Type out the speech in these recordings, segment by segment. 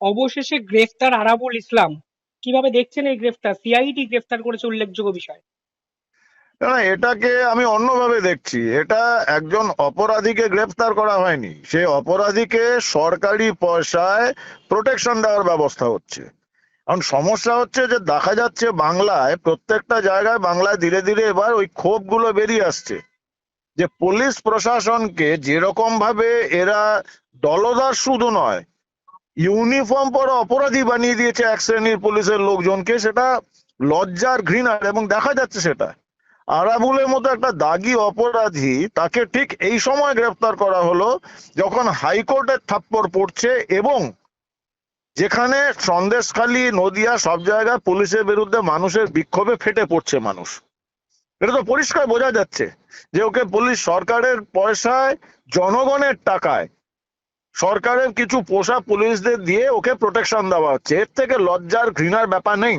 অবশেষে গ্রেফতার আরাবুল ইসলাম। কীভাবে দেখছেন এই গ্রেফতার? সিআইডি গ্রেফতার করেছে উল্লেখযোগ্য বিষয়। না, এটাকে আমি অন্যভাবে দেখছি। এটা একজন অপরাধীকে গ্রেফতার করা হয়নি। সে অপরাধীকে সরকারি পয়সায় প্রোটেকশন দেওয়ার ব্যবস্থা হচ্ছে। কারণ সমস্যা হচ্ছে যে দেখা যাচ্ছে বাংলায়, প্রত্যেকটা জায়গায় বাংলায় ধীরে ধীরে এবার ওই ক্ষোভগুলো বেরিয়ে আসছে। যে পুলিশ প্রশাসনকে যেরকম ভাবে এরা দলদার শুধু নয় ইউনিফর্ম পরা অপরাধী বানিয়ে দিয়েছে এক শ্রেণির পুলিশের লোকজনকে, সেটা লজ্জার ঘৃণার এবং দেখা যাচ্ছে সেটা। আরাবুলের মতো একটা দাগি অপরাধী, তাকে ঠিক এই সময় গ্রেফতার করা হলো যখন হাইকোর্টের থাপ্পড় পড়ছে এবং যেখানে সন্দেশখালী, নদিয়া সব জায়গায় পুলিশের বিরুদ্ধে মানুষের বিক্ষোভে ফেটে পড়ছে মানুষ। এটা তো পরিষ্কার বোঝা যাচ্ছে যে ওকে পুলিশ সরকারের পয়সায়, জনগণের টাকায় সরকারের কিছু পোষা পুলিশদের দিয়ে ওকে প্রোটেকশন দেওয়া হচ্ছে। এর থেকে লজ্জার ঘৃণার ব্যাপার নেই।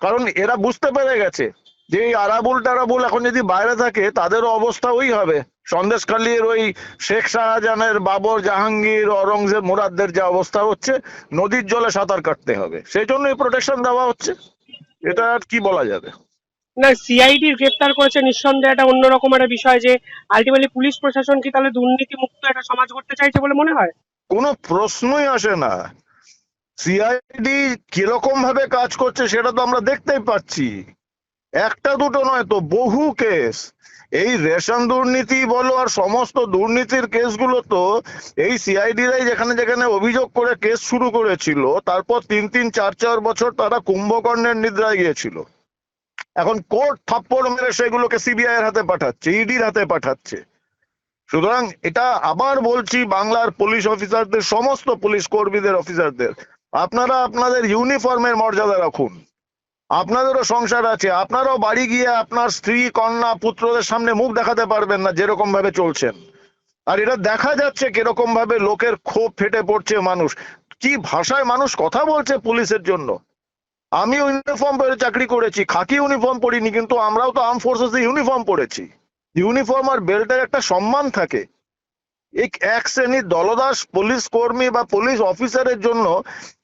কারণ এরা বুঝতে পেরে গেছে যে এই আরাবুল টারাবুল এখন যদি বাইরে থাকে, তাদেরও অবস্থা ওই হবে। সন্দেশখালীর ওই শেখ শাহজাহানের বাবর জাহাঙ্গীর অরঙ্গজেব মুরাদদের যে অবস্থা হচ্ছে, নদীর জলে সাঁতার কাটতে হবে। সেই জন্যই প্রোটেকশন দেওয়া হচ্ছে। এটা আর কি বলা যাবে? না সিআইডি গ্রেফতার করেছে নিঃসন্দেহে। একটা অন্যরকম একটা বিষয় যে আলটিমেটলি পুলিশ প্রশাসন কি তাহলে দুর্নীতি মুক্ত একটা সমাজ করতে চাইছে বলে মনে হয়? কোনো প্রশ্নই আসে না। সিআইডি কীরকম ভাবে কাজ করছে সেটা তো আমরা দেখতেই পাচ্ছি। একটা দুটো নয় তো বহু কেস। এই রেশন দুর্নীতি বলো আর সমস্ত দুর্নীতির কেসগুলো তো এই সিআইডিরাই যেখানে যেখানে অভিযোগ করে কেস শুরু করেছিল, তারপর তিন তিন চার চার বছর তারা কুম্ভকর্ণের নিদ্রায় গিয়েছিল। এখন কোর্ট থাপ্পড় মেরে সেগুলোকে সিবিআই এর হাতে পাঠাচ্ছে ইডির হাতে পাঠাচ্ছে। সুতরাং এটা আবার বলছি বাংলার পুলিশ অফিসারদের সমস্ত পুলিশ কর্মীদের অফিসারদের আপনারা আপনাদের ইউনিফর্মের মর্যাদা রাখুন। আপনাদেরও সংসার আছে। আপনারাও বাড়ি গিয়ে আপনার স্ত্রী, কন্যা, পুত্রদের সামনে মুখ দেখাতে পারবেন না যেরকম ভাবে চলছেন। আর এটা দেখা যাচ্ছে কীরকম ভাবে লোকের ক্ষোভ ফেটে পড়ছে মানুষ। কি ভাষায় মানুষ কথা বলছে পুলিশের জন্য? আমি ইউনিফর্ম পরে চাকরি করেছি, খাকি ইউনিফর্ম পরিনি, কিন্তু আমরাও তো আর্ম ফোর্সেস ইউনিফর্ম পরেছি। ইউনিফর্ম আর বেল্টের একটা সম্মান থাকে। এক শ্রেণির দলদাস পুলিশ কর্মী বা পুলিশ অফিসারের জন্য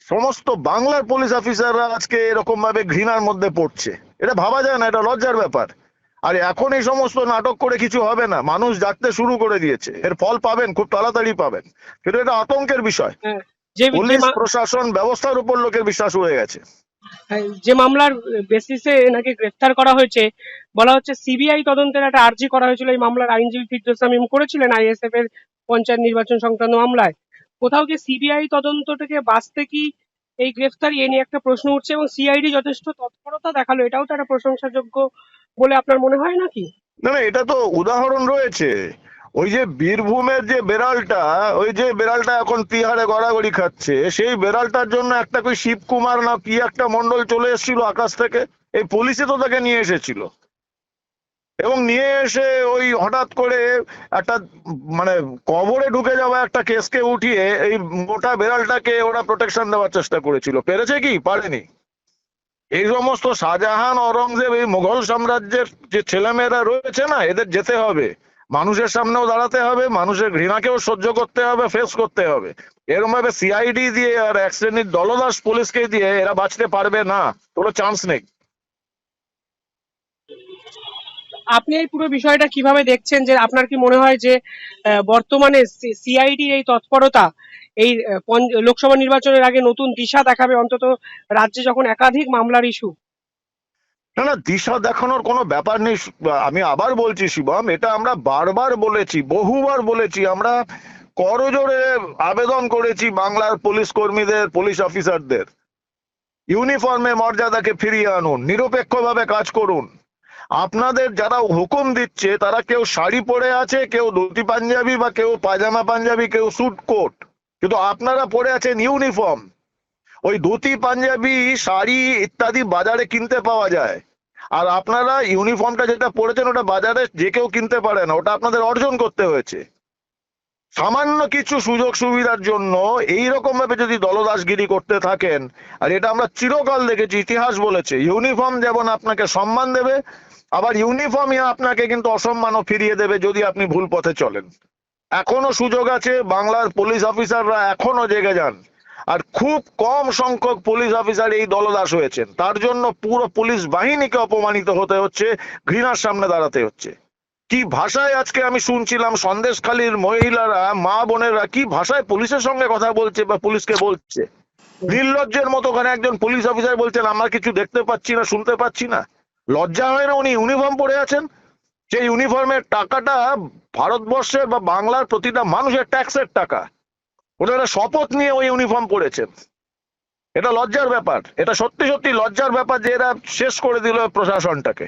সমস্ত বাংলার পুলিশ অফিসাররা আজকে এরকম ভাবে ঘৃণার মধ্যে পড়ছে। এটা ভাবা যায় না এটা লজ্জার ব্যাপার। আর এখন এই সমস্ত নাটক করে কিছু হবে না মানুষ জাগতে শুরু করে দিয়েছে। এর ফল পাবেন খুব তাড়াতাড়ি পাবেন। কিন্তু এটা আতঙ্কের বিষয়। যে যে পুলিশ প্রশাসন ব্যবস্থার উপর লোকের বিশ্বাস হয়ে গেছে। হ্যাঁ, যে মামলার বেসিসে এনাকে গ্রেফতার করা হয়েছে, বলা হচ্ছে সিবিআই তদন্তের একটা আর্জি করা হয়েছিল। এই মামলার আইনজীবী ফিরদৌস করেছিলেন আইএসএফ এর পঞ্চায়েত নির্বাচন সংক্রান্ত মামলায়। কোথাও কি সিবিআই তদন্তটাকে বাঁচতে কি এই গ্রেফতারি এ নিয়ে একটা প্রশ্ন উঠছে এবং সিআইডি যথেষ্ট তৎপরতা দেখাল, এটাও তো একটা প্রশংসাযোগ্য বলে আপনার মনে হয় নাকি? না না, এটা তো উদাহরণ রয়েছে। ওই যে বীরভূমের যে বেড়ালটা, ওই যে বেড়ালটা এখন তিহারে গড়াগড়ি খাচ্ছে, সেই বেড়ালটার জন্য একটা কই শিবকুমার না কি একটা মন্ডল চলে এসেছিল আকাশ থেকে? এই পুলিশে তো তাকে নিয়ে এসেছিল। এবং নিয়ে এসে ওই হঠাৎ করে একটা মানে কবরে ঢুকে যাওয়া একটা কেসকে উঠিয়ে এই মোটা বেড়ালটাকে ওরা প্রোটেকশন দেওয়ার চেষ্টা করেছিল। পেরেছে কি? পারেনি। এই সমস্ত শাহজাহান অরঙ্গজেব এই মুঘল সাম্রাজ্যের যে ছেলেমেয়েরা রয়েছে না, এদের যেতে হবে। মানুষের সামনেও দাঁড়াতে হবে, মানুষের ঘৃণাকেও সহ্য করতে হবে ফেস করতে হবে। এরকম ভাবে সিআইডি দিয়ে আর এক শ্রেণির দলদাস পুলিশকে দিয়ে এরা বাঁচতে পারবে না, কোনো চান্স নেই। আপনি এই পুরো বিষয়টা কীভাবে দেখছেন যে আপনার কি মনে হয় যে বর্তমানে সিআইডির এই তৎপরতা এই লোকসভা নির্বাচনের আগে নতুন দিশা দেখাবে? অন্তত রাজ্যে যখন একাধিক মামলার ইস্যু না না, দিশা দেখানোর কোনো ব্যাপার নেই আমি আবার বলছি শিবম, এটা আমরা বারবার বলেছি, বহুবার বলেছি, আমরা করজোড়ে আবেদন করেছি বাংলার পুলিশ কর্মীদের, পুলিশ অফিসারদের। ইউনিফর্মে মর্যাদাকে ফিরিয়ে আনুন, নিরপেক্ষভাবে কাজ করুন। আপনাদের যারা হুকুম দিচ্ছে, তারা কেউ শাড়ি পরে আছে, কেউ ধুতি পাঞ্জাবি বা কেউ পাজামা পাঞ্জাবি, কেউ স্যুট কোট, কিন্তু আপনারা পরে আছেন ইউনিফর্ম। ওই ধুতি, পাঞ্জাবি, শাড়ি ইত্যাদি বাজারে কিনতে পাওয়া যায়। আর আপনারা ইউনিফর্মটা যেটা পরেছেন ওটা বাজারে যে কেউ কিনতে পারে না, ওটা আপনাদের অর্জন করতে হয়েছে। সামান্য কিছু সুযোগ সুবিধার জন্য এই রকম ভাবে যদি দলদাসগিরি করতে থাকেন, আর এটা আমরা চিরকাল দেখেছি, ইতিহাস বলেছে ইউনিফর্ম যেমন আপনাকে সম্মান দেবে, আবার ইউনিফর্মই আপনাকে কিন্তু অসম্মানও ফিরিয়ে দেবে যদি আপনি ভুল পথে চলেন। এখনও সুযোগ আছে, বাংলার পুলিশ অফিসাররা এখনও জেগে যান। আর খুব কম সংখ্যক পুলিশ অফিসার এই দলদাস হয়েছেন। তার জন্য পুরো পুলিশ বাহিনীকে অপমানিত হতে হচ্ছে, ঘৃণার সামনে দাঁড়াতে হচ্ছে। কি ভাষায় আজকে আমি শুনছিলাম সন্দেশখালীর মহিলারা, মা বোনেরা কি ভাষায় পুলিশের সঙ্গে কথা বলছে বা পুলিশকে বলছে? নির্লজ্জের মতো ওখানে একজন পুলিশ অফিসার বলছেন, আমরা কিছু দেখতে পাচ্ছি না, শুনতে পাচ্ছি না। লজ্জা হয় না উনি? ইউনিফর্ম পরে আছেন? সেই ইউনিফর্মের টাকাটা ভারতবর্ষের বা বাংলার প্রতিটা মানুষের ট্যাক্সের টাকা। ওনারা শপথ নিয়ে ওই ইউনিফর্ম পরেছেন। এটা লজ্জার ব্যাপার। এটা সত্যি সত্যি লজ্জার ব্যাপার যে এরা শেষ করে দিল প্রশাসনটাকে।